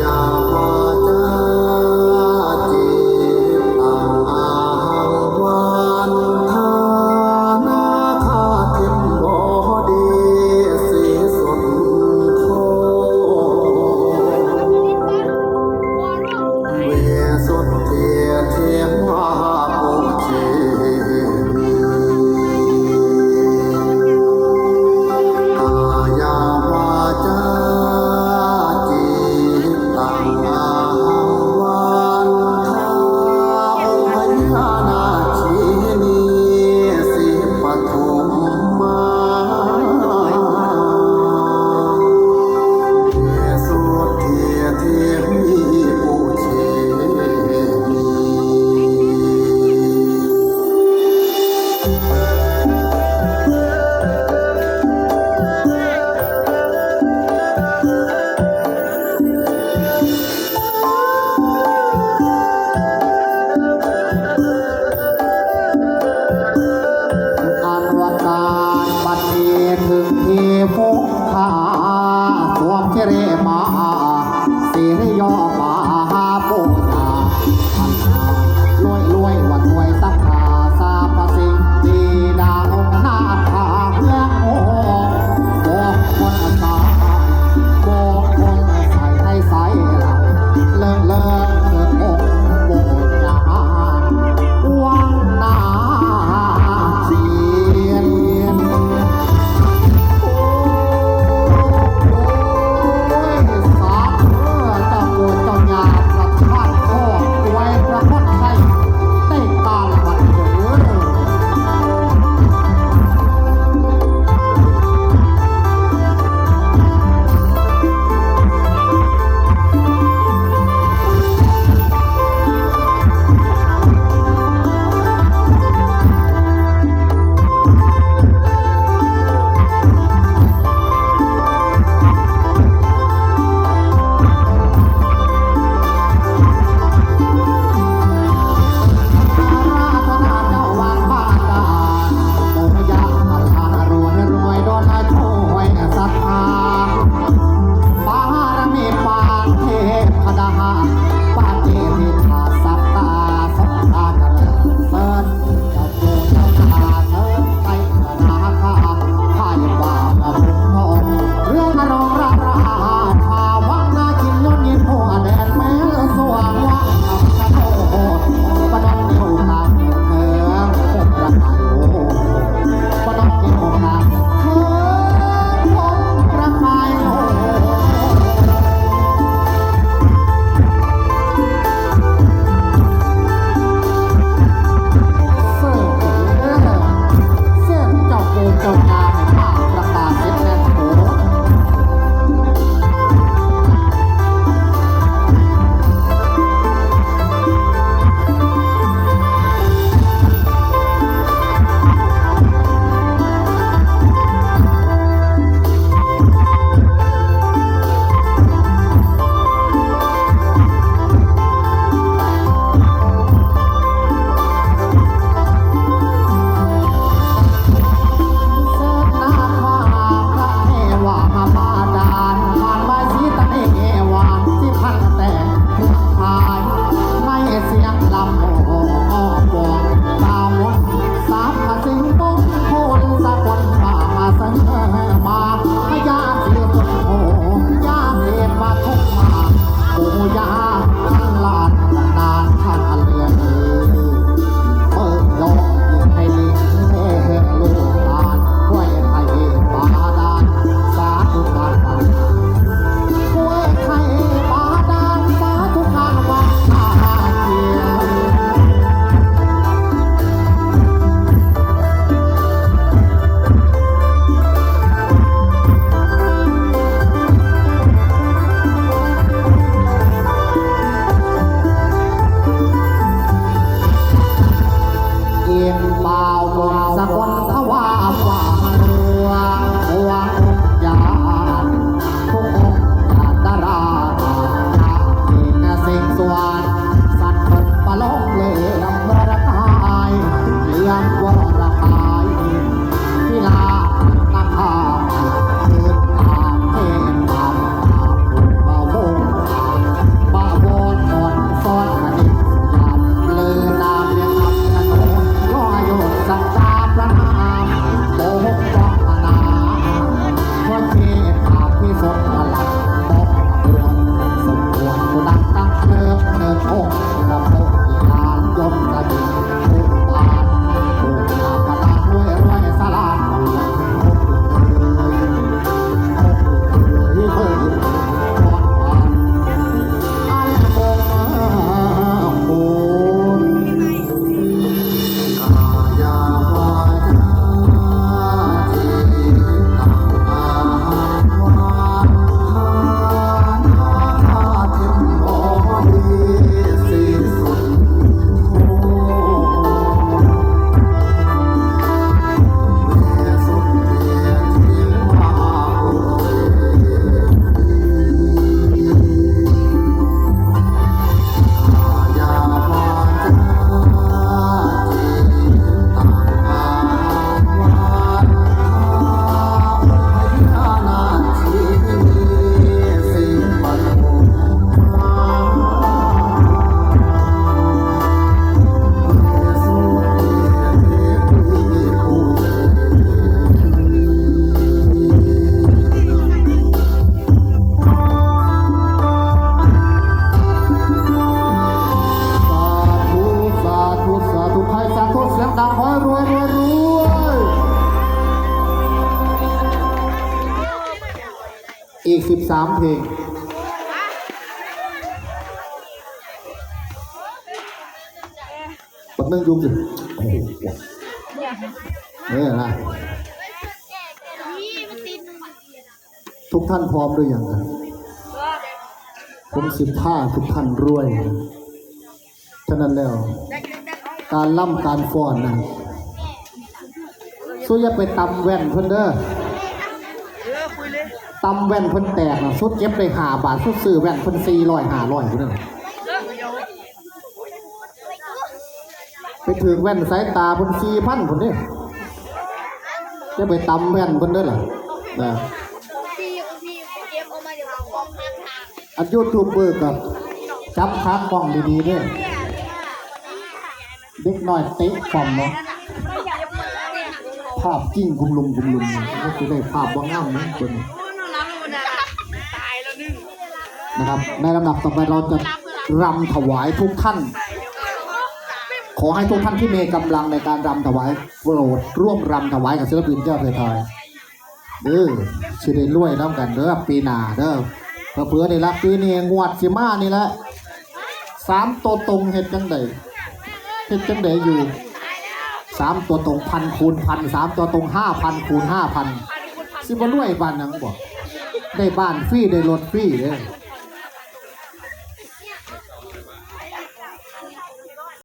ย for สามเพลงปัดนึงยุงสิโอ้โหเนี่ยนะทุกท่านพร้อมหรือยังครับผมสิบท่าทุกท่านรวยฉะนั้นแล้ว การล่ำการฟ้อนนะสู้อย่าไปตำแว่นเพิ่นเด้อ ตำแว่นเพิ่นแตกนะสุดเก็บได้หาบาทสุดซื้อแว่นเพิ่นสี่ร้อยห้าร้อยพุ่นน่ะไปถึงแว่นสายตาเพิ่นสี่พันพุ่นเด้จะไปตำแว่นเพิ่นด้อล่ะนะพี่พี่เกมเอามาเดี๋ยวผมบอกทางทางอันยูทูบเบอร์กับจับคากล้องดีๆด้อเด็กน้อยเตะฟอมเนาะภาพกิ้งกุมลุมกุมลุมก็คือได้ภาพว่างามนะคนนี้ นะครับ ในลำดับต่อไปเราจะรำถวายทุกท่าน ขอให้ทุกท่านที่มีกำลังในการรำถวายโปรดร่วมรำถวายกับศิลปินเจ้าเพทอยเด้อสิได้รวยน้ำกันเด้อปีหน้าเด้อเผื่อๆนี่ละปีนี้งวดสิมานี่แหละสามตัวตรงเฮ็ดจังไดเฮ็ดจังไดอยู่สามตัวตรงพันคูณพันสามตัวตรงห้าพันคูณห้าพันสิบ่รวยบ้านนังบอกได้บ้านฟรีได้รถฟรีเด้อ